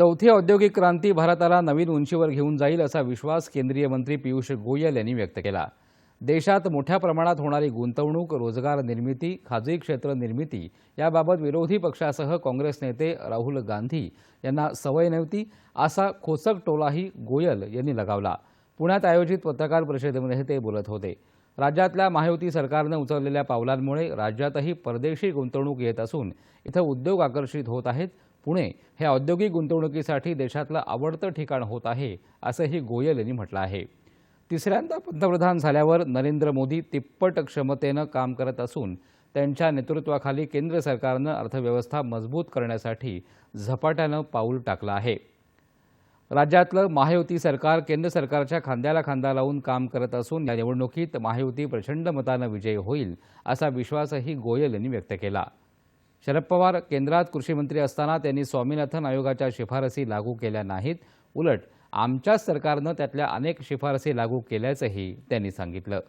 चौथी औद्योगिक क्रांती भारताला नवीन उंचीवर घेऊन जाईल असा विश्वास केंद्रीय मंत्री पियुष गोयल यांनी व्यक्त केला. देशात मोठ्या प्रमाणात होणारी गुंतवणूक रोजगार निर्मिती खाजगी क्षेत्र निर्मिती याबाबत विरोधी पक्षासह काँग्रेस नेते राहुल गांधी यांना सवय नव्हती असा खोचक टोलाही गोयल यांनी लगावला. पुण्यात आयोजित पत्रकार परिषदेमध्ये ते बोलत होते. राज्यातल्या महायुती सरकारनं उचललेल्या पावलांमुळे राज्यातही परदेशी गुंतवणूक येत असून इथं उद्योग आकर्षित होत आहेत पुणे हे औद्योगिक गुंतवणुकीसाठी देशातलं आवडतं ठिकाण होत आहे असंही गोयल यांनी म्हटलं आहे. तिसऱ्यांदा पंतप्रधान झाल्यावर नरेंद्र मोदी तिप्पट क्षमतेनं काम करत असून त्यांच्या नेतृत्वाखाली केंद्र सरकारनं अर्थव्यवस्था मजबूत करण्यासाठी झपाट्यानं पाऊल टाकलं आहे. राज्यातलं महायुती सरकार केंद्र सरकारच्या खांद्याला खांदा लावून काम करत असून या निवडणुकीत महायुती प्रचंड मतानं विजयी होईल असा विश्वासही गोयल यांनी व्यक्त केला. शरद पवार केंद्रात कृषीमंत्री असताना त्यांनी स्वामीनाथन आयोगाच्या शिफारसी लागू केल्या नाहीत. उलट आमच्याच सरकारनं त्यातल्या अनेक शिफारसी लागू केल्याचंही त्यांनी सांगितलं.